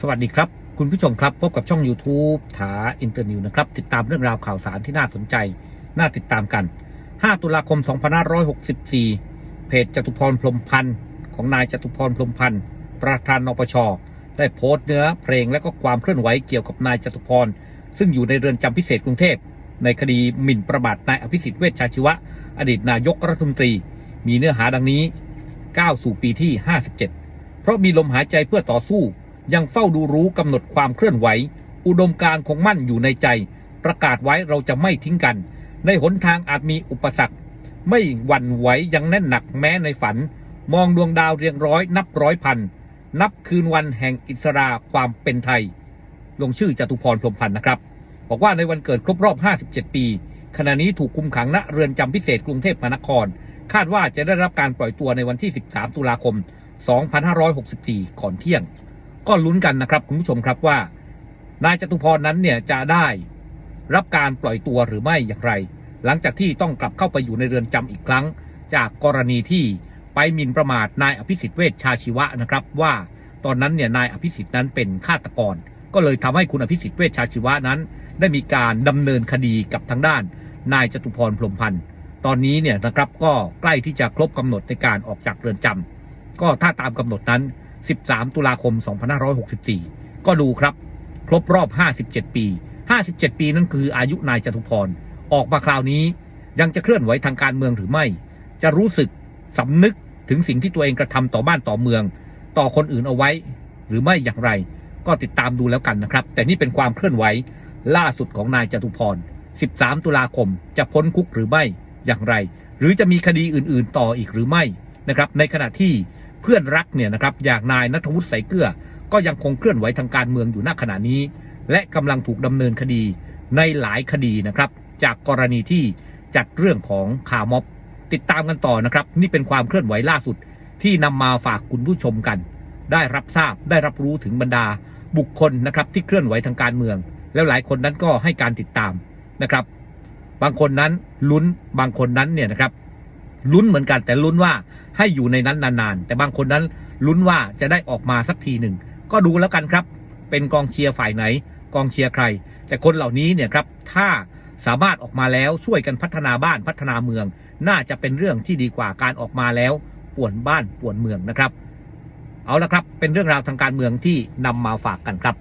สวัสดีครับ คุณผู้ชมครับ พบกับช่อง YouTube ถาอินเตอร์นิวนะครับ ติดตามเรื่องราวข่าวสารที่น่าสนใจ น่าติดตามกัน 5 ตุลาคม 2564 เพจจตุพรพรมพันธ์ของนายจตุพรพรมพันธ์ประธานนปช ได้โพสต์เนื้อเพลงและก็ความเคลื่อนไหวเกี่ยวกับนายจตุพร ซึ่งอยู่ในเรือนจำพิเศษกรุงเทพ ในคดีหมิ่นประมาทนายอภิสิทธิ์เวชชาชีวะ อดีตนายกรัฐมนตรี มีเนื้อหาดังนี้ก้าวสู่ปีที่ 57 เพราะมีลมหายใจเพื่อต่อสู้ ยังเฝ้าดูรู้กำหนดความเคลื่อนไหว อุดมการณ์คงมั่นอยู่ในใจ ประกาศไว้เราจะไม่ทิ้งกัน ในหนทางอาจมีอุปสรรค ไม่หวั่นไหวยังแน่นหนักแม้ในฝัน มองดวงดาวเรียงร้อยนับร้อยพัน นับคืนวันแห่งอิสราความเป็นไทย ลงชื่อจตุพรพรมพันธ์นะครับ บอกว่าในวันเกิดครบรอบ 57 ปี ขณะนี้ถูกคุมขังณเรือนจำพิเศษกรุงเทพมหานคร คาดว่าจะได้รับการปล่อยตัวในวันที่ 13 ตุลาคม 2564 ก่อนเที่ยง ก็ลุ้นกันนะครับคุณผู้ชมครับว่า นายจตุพรนั้นเนี่ยจะได้รับการปล่อยตัวหรือไม่อย่างไร หลังจากที่ต้องกลับเข้าไปอยู่ในเรือนจำอีกครั้ง จากกรณีที่ไปหมิ่นประมาทนายอภิสิทธิ์เวชชาชีวะนะครับ ว่าตอนนั้นเนี่ยนายอภิสิทธิ์นั้นเป็นฆาตกร ก็เลยทำให้คุณอภิสิทธิ์เวชชาชีวะนั้น ได้มีการดำเนินคดีกับทางด้าน นายจตุพรพรมพันธ์ตอนนี้เนี่ยนะครับก็ใกล้ที่จะครบกำหนดในการออกจากเรือนจำก็ถ้าตามกำหนดนั้น 13 ตุลาคม 2564 ก็ดูครับ ครบรอบ 57 ปี 57 ปีนั่นคืออายุนายจตุพร ออกมาคราวนี้ยังจะเคลื่อนไหวทางการเมืองหรือไม่ จะรู้สึกสำนึกถึงสิ่งที่ตัวเองกระทำต่อบ้านต่อเมือง ต่อคนอื่นเอาไว้ หรือไม่อย่างไร ก็ติดตามดูแล้วกันนะครับ แต่นี่เป็นความเคลื่อนไหวล่าสุดของนายจตุพร 13 ตุลาคม จะพ้นคุกหรือไม่อย่างไร หรือจะมีคดีอื่น ๆ ต่ออีกหรือไม่นะครับ ในขณะที่ พื่อนรักเนี่ยนะครับอย่างนายนัทวุฒิใสเกลือ ก็ยังคงเคลื่อนไหวทางการเมืองอยู่ณขณะนี้ และกำลังถูกดำเนินคดีในหลายคดีนะครับ จากกรณีที่จัดเรื่องของข่าวม็อบ ติดตามกันต่อนะครับ นี่เป็นความเคลื่อนไหวล่าสุด ที่นำมาฝากคุณผู้ชมกัน ได้รับทราบได้รับรู้ถึงบรรดาบุคคลนะครับที่เคลื่อนไหวทางการเมือง แล้วหลายคนนั้นก็ให้การติดตามนะครับ บางคนนั้นลุ้นบางคนนั้นเนี่ยนะครับ ลุ้นเหมือนกัน แต่ลุ้นว่าให้อยู่ในนั้นนานๆ แต่บางคนนั้นลุ้นว่าจะได้ออกมาสักทีหนึ่ง ก็ดูแล้วกันครับ เป็นกองเชียร์ฝ่ายไหน กองเชียร์ใคร แต่คนเหล่านี้เนี่ยครับถ้าสามารถออกมาแล้วช่วยกันพัฒนาบ้านพัฒนาเมือง น่าจะเป็นเรื่องที่ดีกว่าการออกมาแล้วป่วนบ้านป่วนเมืองนะครับ เอาละครับ เป็นเรื่องราวทางการเมืองที่นำมาฝากกันครับ